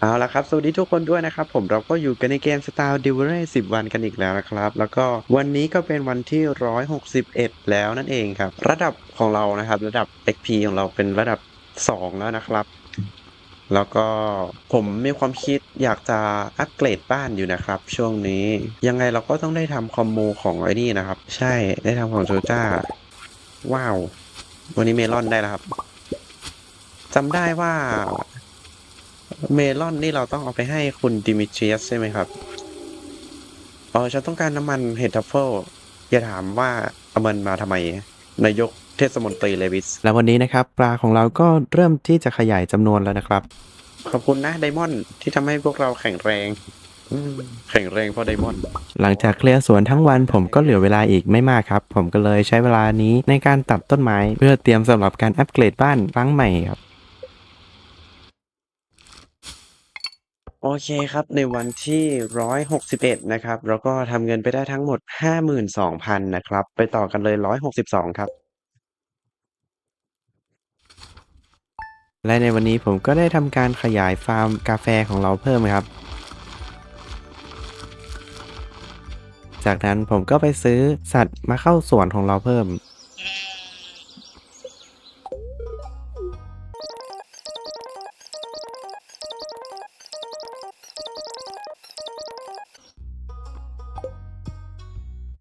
เอาละครับ สวัสดีทุกคนด้วยนะครับ ผมเราก็อยู่กันในเกม Star d e v e r a 10 วันกันอีกแล้วนะครับ แล้วก็วันนี้ก็เป็นวันที่ 161 แล้วนั่นเองครับ ระดับของเรานะครับ ระดับ XP ของเราเป็นระดับ 2 แล้วนะครับ แล้วก็ผมมีความคิดอยากจะอัปเกรดบ้านอยู่นะครับ ช่วงนี้ยังไงเราก็ต้องได้ทำคอมโบของไอ้นี่นะครับ ใช่ได้ทำของโจจ้า ว้าว วันนี้เมลอนได้แล้วครับจำได้ว่า เมลอนนี่เราต้องเอาไปให้คุณดิมิเทรียสใช่ไหมครับอ๋อฉันต้องการน้ำมันเฮดทัฟเฟิลอย่าถามว่าเอามันมาทำไมนายกเทศมนตรีเลวิส แล้ววันนี้นะครับ ปลาของเราก็เริ่มที่จะขยายจำนวนแล้วนะครับ ขอบคุณนะไดมอนด์ที่ทำให้พวกเราแข็งแรงอืมแข็งแรงเพราะไดมอนด์ หลังจากเคลียร์สวนทั้งวันผมก็เหลือเวลาอีกไม่มากครับ ผมก็เลยใช้เวลานี้ในการตัดต้นไม้ เพื่อเตรียมสำหรับการอัปเกรดบ้านครั้งใหม่ครับ โอเคครับ ในวันที่ 161 นะครับเราก็ทำเงินไปได้ทั้งหมด 52,000 นะครับ ไปต่อกันเลย 162 ครับ และในวันนี้ผมก็ได้ทำการขยายฟาร์มกาแฟของเราเพิ่มครับ จากนั้นผมก็ไปซื้อสัตว์มาเข้าสวนของเราเพิ่ม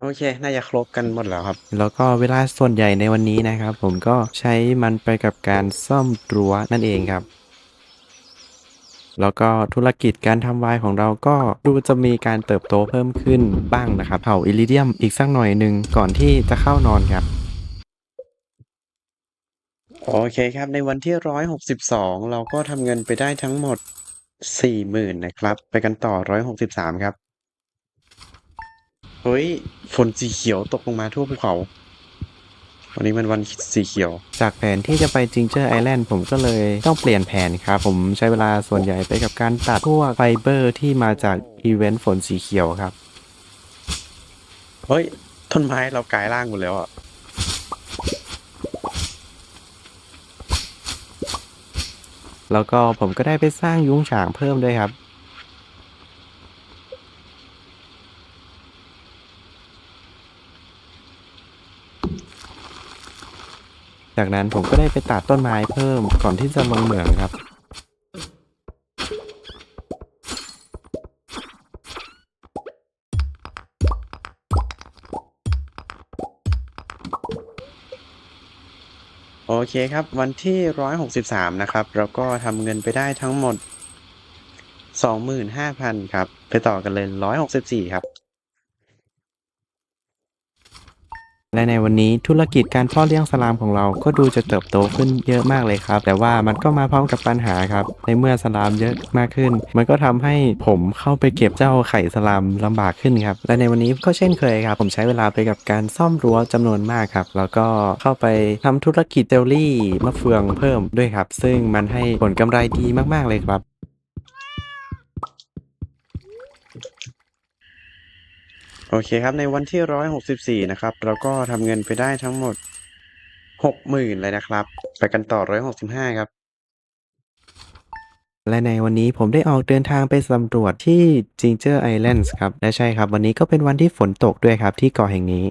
โอเค น่าจะครบกันหมดแล้วครับ แล้วก็เวลาส่วนใหญ่ในวันนี้นะครับ ผมก็ใช้มันไปกับการซ่อมรั้วนั่นเองครับ แล้วก็ธุรกิจการทำไวน์ของเราก็ดูจะมีการเติบโตเพิ่มขึ้นบ้างนะครับ เผาอิริเดียมอีกสักหน่อยหนึ่งก่อนที่จะเข้านอนครับ โอเคครับ ในวันที่ 162 เราก็ทำเงินไปได้ทั้งหมด 40,000นะครับ ไปกันต่อ 163 ครับ เฮ้ย ฝนสีเขียวตกลงมาทั่วภูเขา วันนี้มันวันสีเขียว จากแผนที่จะไปจิงเจอร์ไอแลนด์ผมก็เลยต้องเปลี่ยนแผนครับ ผมใช้เวลาส่วนใหญ่ไปกับการตัดพวกไฟเบอร์ที่มาจากอีเวนต์ฝนสีเขียวครับ เฮ้ย ต้นไม้เรากลายร่างหมดแล้วอะแล้วก็ผมก็ได้ไปสร้างยุ้งฉางเพิ่มด้วยครับ จากนั้นผมก็ได้ไปตัดต้นไม้เพิ่มก่อนที่จะลงเหมืองครับ โอเคครับ วันที่ 163 นะครับ เราก็ทำเงินไปได้ทั้งหมด 25,000 ครับ ไปต่อกันเลย 164 ครับ และในวันนี้ธุรกิจการพาะเลี้ยงสลามของเราก็ดูจะเติบโตขึ้นเยอะมากเลยครับ แต่ว่ามันก็มาพร้อมกับปัญหาครับ ในเมื่อสลามเยอะมากขึ้น มันก็ทำให้ผมเข้าไปเก็บเจ้าไข่สลามลำบากขึ้นครับ และในวันนี้ก็เช่นเคยครับ ผมใช้เวลาไปกับการซ่อมรั้วจำนวนมากครับ แล้วก็เข้าไปทำธุรกิจเจลลี่มะเฟืองเพิ่มด้วยครับ ซึ่งมันให้ผลกำไรดีมากๆเลยครับ โอเคครับในวันที่164นะครับเราก็ทำเงินไปได้ทั้งหมด60,000เลยนะครับ ไปกันต่อ165ครับ และในวันนี้ผมได้ออกเดินทางไปสำรวจที่ Ginger Islands ครับ และใช่ครับ วันนี้ก็เป็นวันที่ฝนตกด้วยครับที่เกาะแห่งนี้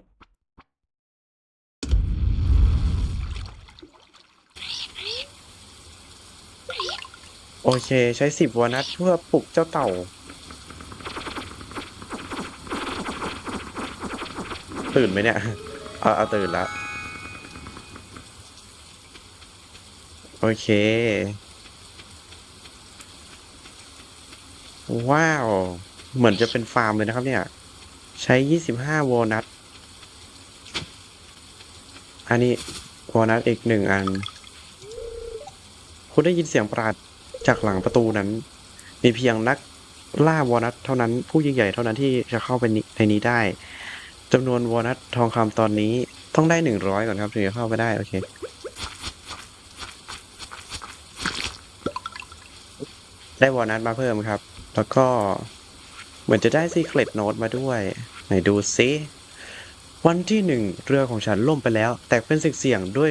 โอเค ใช้10วอนัทเพื่อปลุกเจ้าเต่า ตื่นไหมเนี่ยเอาเอาตื่นแล้ว โอเค ว้าว เหมือนจะเป็นฟาร์มเลยนะครับเนี่ย ใช้25วอนัทอันนี้วอนัทอีกหนึ่งอัน คุณได้ยินเสียงประหลาดจากหลังประตูนั้น มีเพียงนักล่าวอนัทเท่านั้นผู้ยิ่งใหญ่เท่านั้นที่จะเข้าไปในนี้ได้ จำนวนวอนัททองคำตอนนี้ต้องได้หนึ่งร้อยก่อนครับถึงจะเข้าไปได้ โอเค ได้วอนัทมาเพิ่มครับ แล้วก็ เหมือนจะได้ซีเครตโน e มาด้วย ไหนดูซิวันที่หนึ่งเรือของฉันล่มไปแล้ว แต่เป็นสิ่งเสี่ยงด้วย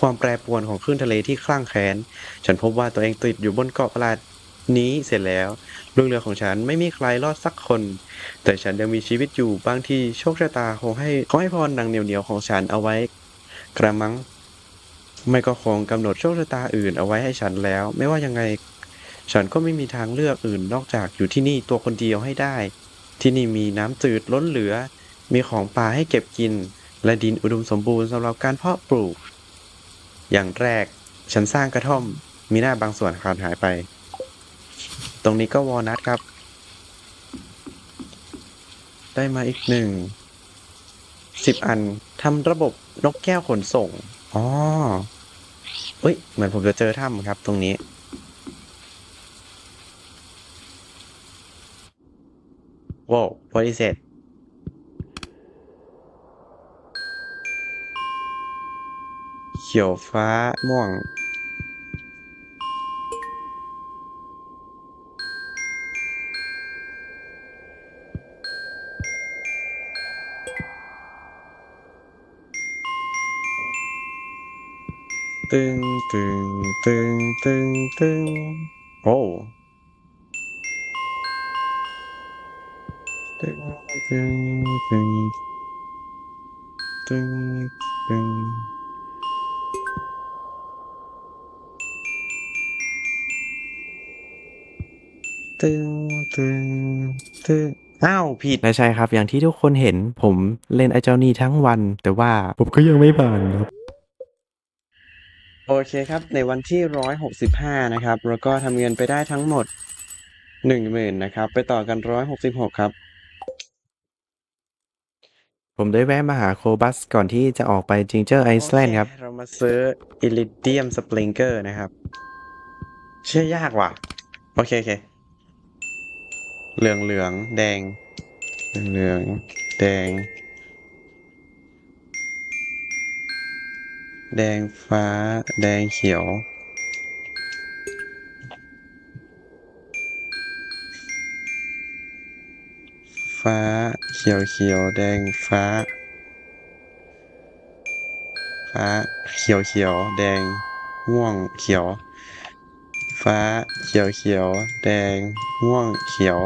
ความแปรปรวนของคลื่นทะเลที่คลั่งแค้น ฉันพบว่าตัวเองติดอยู่บนเกาะประหลาดนี้เสร็จแล้ว ลูกเรือของฉันไม่มีใครรอดสักคน แต่ฉันยังมีชีวิตอยู่บางทีโชคชะตาคงให้ขอให้พรดังเหนียวๆของฉันเอาไว้ กระมัง ไม่ก็คงกำหนดโชคชะตาอื่นเอาไว้ให้ฉันแล้ว ไม่ว่ายังไง ฉันก็ไม่มีทางเลือกอื่นนอกจากอยู่ที่นี่ตัวคนเดียวให้ได้ ที่นี่มีน้ำจืดล้นเหลือ มีของป่าให้เก็บกิน และดินอุดมสมบูรณ์สำหรับการเพาะปลูก อย่างแรก ฉันสร้างกระท่อม มีหน้าบางส่วนขาดหายไป ตรงนี้ก็วอลนัทครับ ได้มาอีกหนึ่งสิบอันทำระบบนกแก้วขนส่ง อ๋อเอ้ย เหมือนผมจะเจอถ้ำครับตรงนี้ ว้าว what is it เขียวฟ้าม่วง ตึงตึงตึงตึงตึงโอ้ตึงตึงตึงตึงตึงตึงตึงตึงอ้าวผิดและใช่ครับ อย่างที่ทุกคนเห็นผมเล่นไอ้เจ้านี่ทั้งวัน แต่ว่าผมก็ยังไม่ผ่านครับ โอเคครับ ในวันที่ 165 นะครับ แล้วก็ทำเงินไปได้ทั้งหมด 10,000นะครับ ไปต่อกัน 166 ครับ ผมได้แวะมาหาโคบัสก่อนที่จะออกไปจิงเจอร์ไอซ์แลนด์ครับ โอเเรามาซื้อ Iridium Springer นะครับ เชื่อยากว่ะ โอเคโอเคเหลืองเหลืองแดง เหลืองแดง แดงฟ้า แดงเขียว ฟ้า เขียวเขียว แดงฟ้า ฟ้า เขียวเขียว แดง ม่วง เขียว ฟ้า เขียวเขียว แดง ม่วง เขียว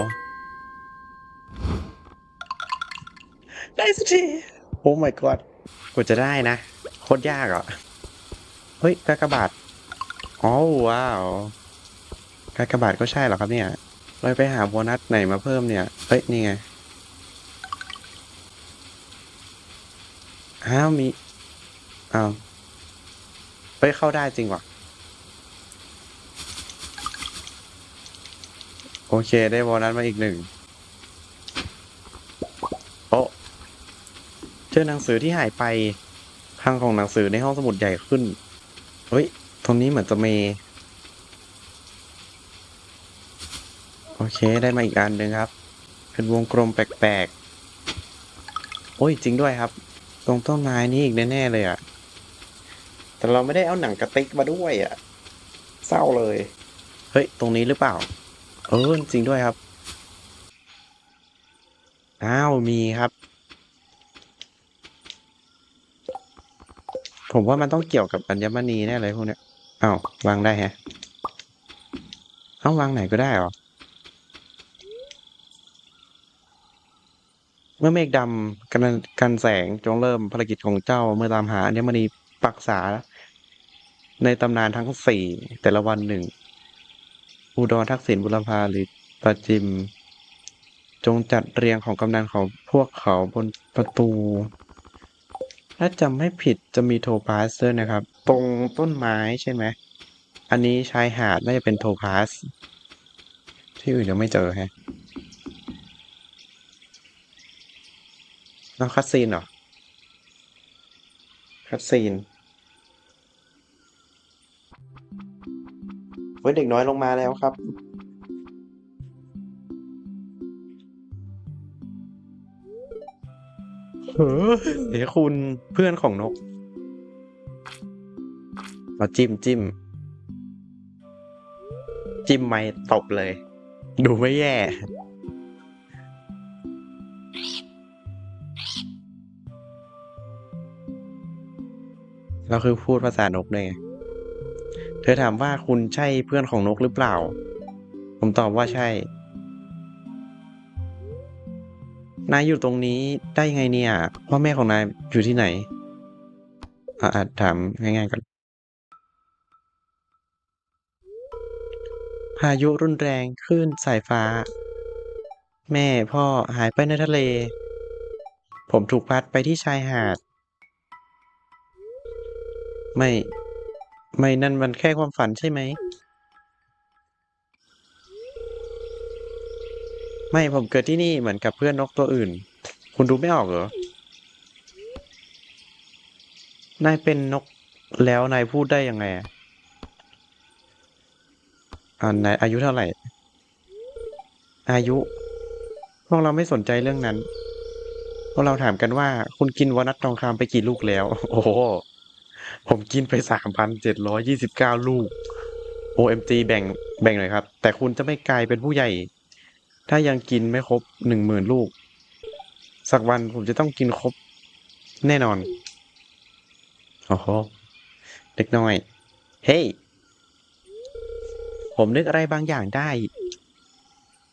ได้สักที โอ้ my god กว่าจะได้นะโค ตรยากอะ เฮ้ยกากบาทอ๋อว้าวกากบาทก็ใช่เหรอครับเนี่ยเราไปหาโบนัสไหนมาเพิ่มเนี่ย เฮ้ย นี่ไงอ้าวมีอ้าวเฮ้ย เข้าได้จริงวะโอเค ได้โบนัสมาอีกหนึ่งโอ้เจอหนังสือที่หายไป ข้างของหนังสือในห้องสมุดใหญ่ขึ้น เฮ้ย ตรงนี้เหมือนจะมี โอเค ได้มาอีกอันหนึ่งครับ เป็นวงกลมแปลกๆ โอ้ย จริงด้วยครับ ตรงต้นไม้นี่อีกแน่ๆเลยอะ แต่เราไม่ได้เอาหนังกระติกมาด้วยอะ เศร้าเลย เฮ้ย ตรงนี้หรือเปล่า เออ จริงด้วยครับ อ้าว มีครับ ผมว่ามันต้องเกี่ยวกับอัญมณีแน่เลยพวกเนี้ยอ้าววางได้ฮะเอาวางไหนก็ได้เหรอ เมื่อเมฆดำกันกันแสงจงเริ่มภารกิจของเจ้า เมื่อตามหาอัญมณีปักษา ในตำนานทั้งสี่แต่ละวันหนึ่งอุดรทักษิณบุรพาหรือประจิม จงจัดเรียงของกำนันของพวกเขาบนประตู ถ้าจำไม่ผิดจะมีโทพาสด้วยนะครับ ตรงต้นไม้ใช่ไหม อันนี้ชายหาดน่าจะเป็นโทพาส ที่อื่นยังไม่เจอแฮะแล้วคัดซีนเหรอ คัดซีนเฮ้ยเด็กน้อยลงมาแล้วครับ เฮ้ยเดี๋ยวคุณเพื่อนของนกเราจิ้มจิ้ม จิ้มไม่ตบเลย ดูไม่แย่ เราคือพูดภาษานกด้วยไง เธอถามว่าคุณใช่เพื่อนของนกหรือเปล่า ผมตอบว่าใช่ นายอยู่ตรงนี้ได้ยังไงเนี่ย พ่อแม่ของนายอยู่ที่ไหนอะอะถามง่ายๆก่อนพายุรุนแรงคลื่นสายฟ้า แม่พ่อหายไปในทะเล ผมถูกพัดไปที่ชายหาด ไม่ ไม่นั่นมันแค่ความฝันใช่ไหม ไม่ผมเกิดที่นี่เหมือนกับเพื่อนนกตัวอื่น คุณดูไม่ออกเหรอ นายเป็นนกแล้วนายพูดได้ยังไงอ่านายอายุเท่าไหร่ อายุ พวกเราไม่สนใจเรื่องนั้น พวกเราถามกันว่า คุณกินวอนัททองคำไปกี่ลูกแล้ว โอ้โห ผมกินไปสามพันเจ็ดร้อยยี่สิบเก้าลูก OMG แบ่งแบ่งหน่อยครับ แต่คุณจะไม่กลายเป็นผู้ใหญ่ ถ้ายังกินไม่ครบหนึ่งหมื่นลูก สักวันผมจะต้องกินครบ แน่นอน โอ้โห เด็กน้อย เฮ้ย ผมนึกอะไรบางอย่างได้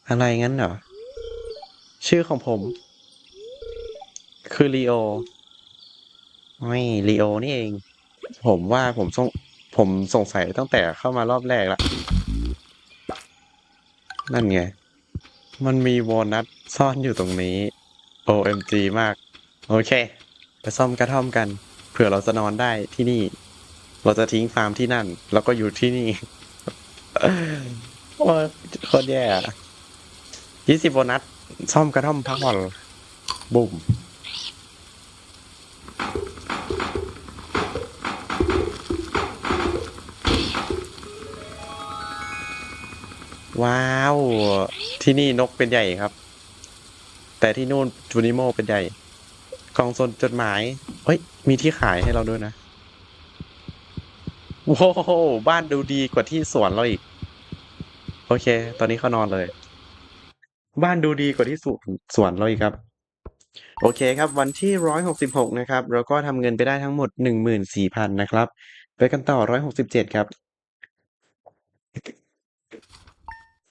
อะไรงั้นเหรอ ชื่อของผม คือลีโอ ไม่ลีโอนี่เอง ผมว่าผมสงผมสงสัยตั้งแต่เข้ามารอบแรกละ นั่นไง มันมีโบนัสซ่อนอยู่ตรงนี้ OMG มาก โอเค ไปซ่อมกระท่อมกัน เผื่อเราจะนอนได้ที่นี่ เราจะทิ้งฟาร์มที่นั่น แล้วก็อยู่ที่นี่โอ้ยโคตรแย่ยี่สิบโบนัส ซ่อมกระท่อมพักผ่อนบุ่มว้าว ที่นี่นกเป็นใหญ่ครับ แต่ที่นู่นจูนิโมเป็นใหญ่กล่องสนจดหมายเฮ้ย มีที่ขายให้เราด้วยนะโว้โหบ้านดูดีกว่าที่สวนเราอีก โอเค ตอนนี้เขานอนเลย บ้านดูดีกว่าที่สวนสวนเราอีกครับ โอเคครับ วันที่ร้อยหกสิบหกนะครับเราก็ทำเงินไปได้ทั้งหมดหนึ่งหมื่นสี่พันนะครับ ไปกันต่อร้อยหกสิบเจ็ดครับ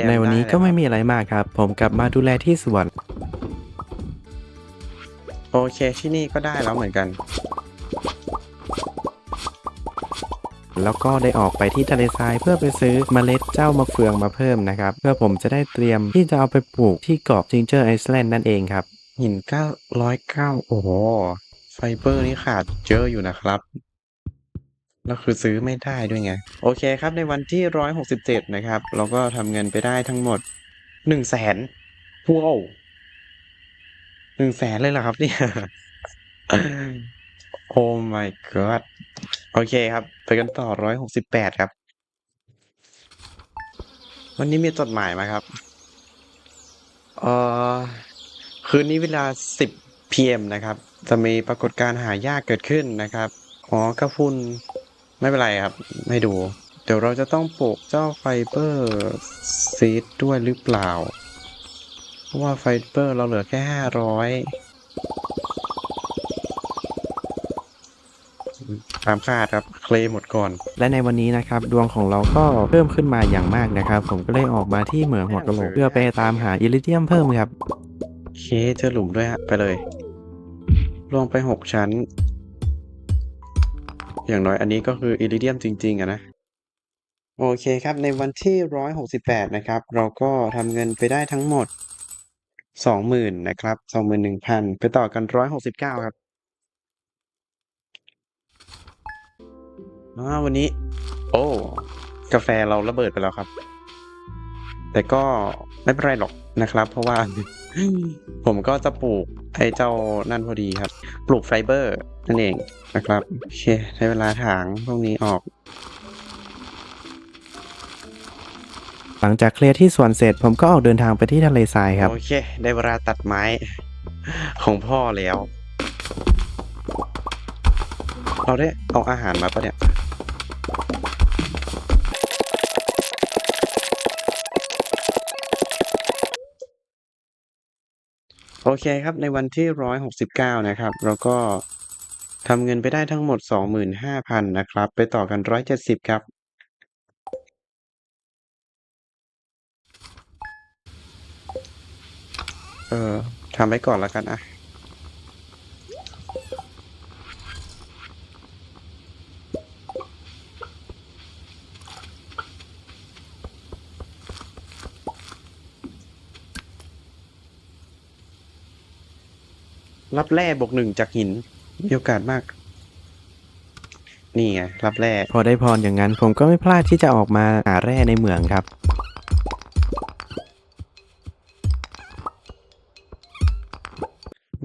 ในวันนี้ก็ไม่มีอะไรมากครับ ผมกลับมาดูแลที่สวน โอเคที่นี่ก็ได้แล้วเหมือนกัน แล้วก็ได้ออกไปที่ทะเลทรายเพื่อไปซื้อเมล็ดเจ้ามะเฟืองมาเพิ่มนะครับ เพื่อผมจะได้เตรียมที่จะเอาไปปลูกที่เกาะจิงเจอร์ไอซ์แลนด์นั่นเองครับ หินเก้าร้อยเก้าโอ้โหไฟเบอร์นี่ขาดเยอะอยู่นะครับ แล้วคือซื้อไม่ได้ด้วยไง โอเคครับในวันที่ร้อยหกสิบเจ็ดนะครับ เราก็ทำเงินไปได้ทั้งหมดหนึ่งแสนว้าวหนึ่งแสนเลยเหรอครับเนี่ย โอ้ my god โอเคครับ ไปกันต่อร้อยหกสิบแปดครับ วันนี้มีจดหมายมาครับเอ่อคืนนี้เวลา 10 PM นะครับ จะมีปรากฏการณ์หายากเกิดขึ้นนะครับ อ๋อกระพุน ไม่เป็นไรครับ ไม่ดู เดี๋ยวเราจะต้องปลูกเจ้าไฟเบอร์ซีดด้วยหรือเปล่า เพราะว่าไฟเบอร์เราเหลือแค่500ตามคาดครับเคลมหมดก่อน และในวันนี้นะครับ ดวงของเราก็เพิ่มขึ้นมาอย่างมากนะครับ ผมก็เลยออกมาที่เหมืองหัวกะโหลกเพื่อไปตามหาอิริเดียมเพิ่มครับโอเคเจอหลุมด้วยฮะไปเลย ลงไปหกชั้น อย่างน้อยอันนี้ก็คืออิริเดียมจริงๆอะนะโอเคครับ ในวันที่ร้อยหกสิบแปดนะครับ เราก็ทำเงินไปได้ทั้งหมดสองหมื่นนะครับสองหมื่นหนึ่งพันไปต่อกันร้อยหกสิบเก้าครับอ่าวันนี้ โอ้ กาแฟเราระเบิดไปแล้วครับ แต่ก็ไม่เป็นไรหรอกนะครับ เพราะว่า ผมก็จะปลูกไอ้เจ้านั่นพอดีครับ ปลูกไฟเบอร์นั่นเองนะครับโอเคใช้เวลาถางพวกนี้ออกหลังจากเคลียร์ที่สวนเสร็จ ผมก็ออกเดินทางไปที่ทะเลทรายครับ โอเค ได้เวลาตัดไม้ของพ่อแล้ว เราได้เอาอาหารมาปะเนี่ย โอเคครับ ในวันที่ร้อยหกสิบเก้านะครับ เราก็ทำเงินไปได้ทั้งหมดสองหมื่นห้าพันนะครับ ไปต่อกันร้อยเจ็ดสิบครับ เออทำไปก่อนแล้วกันอะ รับแร่บวกหนึ่งจากหิน มีโอกาสมาก นี่ไงรับแร่พอได้พรอย่างนั้น ผมก็ไม่พลาดที่จะออกมาหาแร่ในเหมืองครับ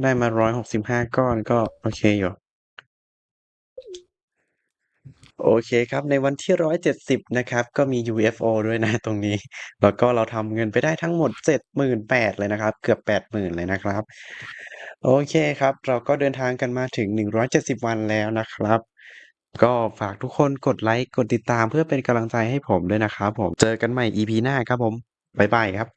ได้มาร้อยหกสิบห้าก้อนก็โอเคอยู่ โอเคครับ ในวันที่ร้อยเจ็ดสิบนะครับ ก็มี UFO ด้วยนะตรงนี้ แล้วก็เราทำเงินไปได้ทั้งหมดเจ็ดหมื่นแปดเลยนะครับ เกือบแปดหมื่นเลยนะครับ โอเคครับ เราก็เดินทางกันมาถึงหนึ่งร้อยเจ็ดสิบวันแล้วนะครับ ก็ฝากทุกคนกดไลค์ กดติดตามเพื่อเป็นกำลังใจให้ผมด้วยนะครับผม เจอกันใหม่ EP หน้าครับผม บ๊ายบายครับ